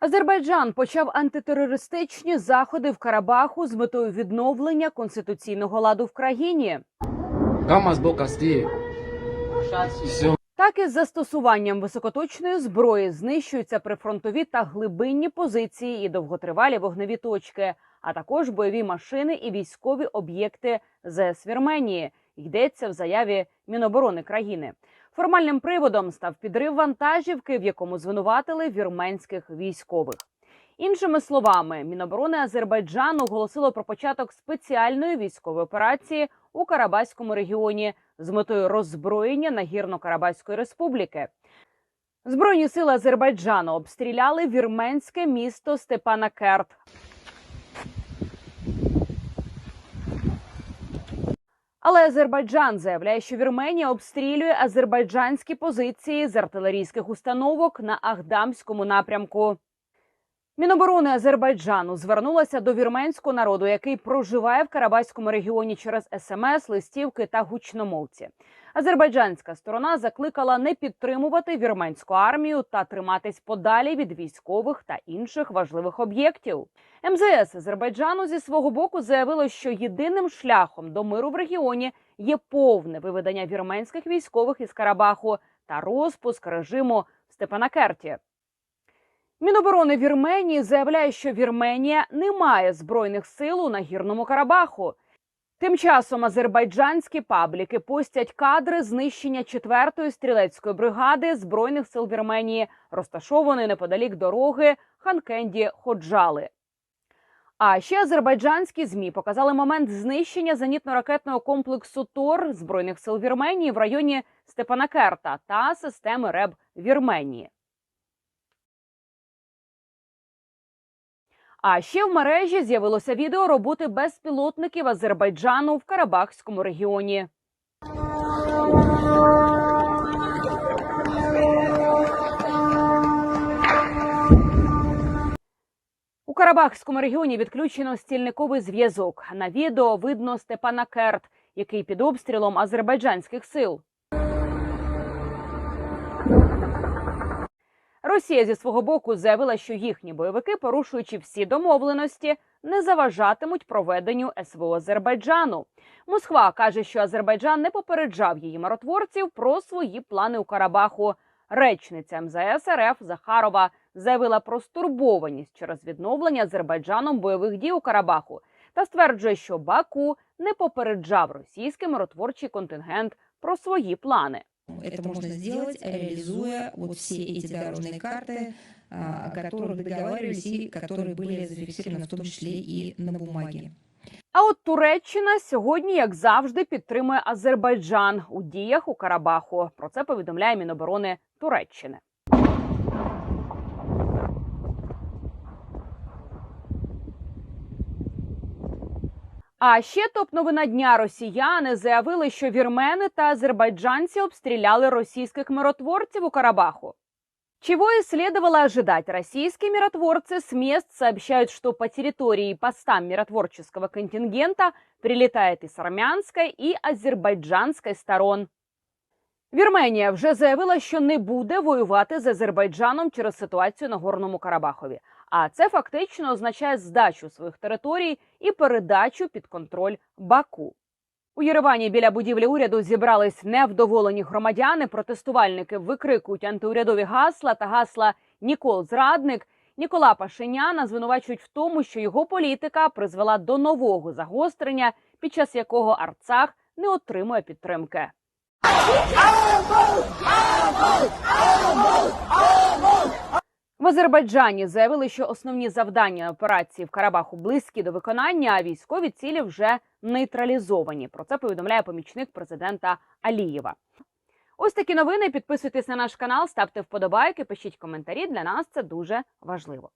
Азербайджан почав антитерористичні заходи в Карабаху з метою відновлення конституційного ладу в країні. Так із застосуванням високоточної зброї знищуються прифронтові та глибинні позиції і довготривалі вогневі точки, а також бойові машини і військові об'єкти ЗС Вірменії. Йдеться в заяві Міноборони країни. Формальним приводом став підрив вантажівки, в якому звинуватили вірменських військових. Іншими словами, Міноборони Азербайджану оголосило про початок спеціальної військової операції у Карабаському регіоні з метою роззброєння Нагірно-Карабаської республіки. Збройні сили Азербайджану обстріляли вірменське місто Степанакерт. Але Азербайджан заявляє, що Вірменія обстрілює азербайджанські позиції з артилерійських установок на Ахдамському напрямку. Міноборони Азербайджану звернулася до вірменського народу, який проживає в Карабаському регіоні через смс, листівки та гучномовці. Азербайджанська сторона закликала не підтримувати вірменську армію та триматись подалі від військових та інших важливих об'єктів. МЗС Азербайджану зі свого боку заявило, що єдиним шляхом до миру в регіоні є повне виведення вірменських військових із Карабаху та розпуск режиму в Степанакерті. Міноборони Вірменії заявляє, що Вірменія не має збройних сил у нагірному Карабаху. Тим часом азербайджанські пабліки постять кадри знищення 4-ї стрілецької бригади збройних сил Вірменії, розташованої неподалік дороги Ханкенді Ходжали. А ще азербайджанські змі показали момент знищення зенітно-ракетного комплексу ТОР збройних сил Вірменії в районі Степанакерта та системи РЕБ Вірменії. А ще в мережі з'явилося відео роботи безпілотників Азербайджану в Карабахському регіоні. У Карабахському регіоні відключено стільниковий зв'язок. На відео видно Степана Керт, який під обстрілом азербайджанських сил. Росія зі свого боку заявила, що їхні бойовики, порушуючи всі домовленості, не заважатимуть проведенню СВО Азербайджану. Москва каже, що Азербайджан не попереджав її миротворців про свої плани у Карабаху. Речниця МЗС РФ Захарова заявила про стурбованість через відновлення Азербайджаном бойових дій у Карабаху та стверджує, що Баку не попереджав російський миротворчий контингент про свої плани. Это можно сделать, реализуя вот все эти дорожные карты, а, о которых договаривались и которые были зафиксированы в том числе и на бумаге. А от Туреччина сьогодні, як завжди, підтримує Азербайджан у діях у Карабаху. Про це повідомляє Міноборони Туреччини. А ще топ новина дня росіяни заявили, що вірмени та азербайджанці обстріляли російських миротворців у Карабаху. Чего и следовало ожидать, российские миротворцы с мест сообщают, что по территории и постам миротворческого контингента прилетает и с армянской, и азербайджанской сторон. Вірменія вже заявила, що не буде воювати з Азербайджаном через ситуацію на Горному Карабахові. А це фактично означає здачу своїх територій і передачу під контроль Баку. У Єревані біля будівлі уряду зібрались невдоволені громадяни. Протестувальники викрикують антиурядові гасла та гасла Нікол Зрадник. Нікола Пашиняна звинувачують в тому, що його політика призвела до нового загострення, під час якого Арцах не отримує підтримки. Азербайджані заявили, що основні завдання операції в Карабаху близькі до виконання, а військові цілі вже нейтралізовані. Про це повідомляє помічник президента Алієва. Ось такі новини. Підписуйтесь на наш канал, ставте вподобайки, пишіть коментарі. Для нас це дуже важливо.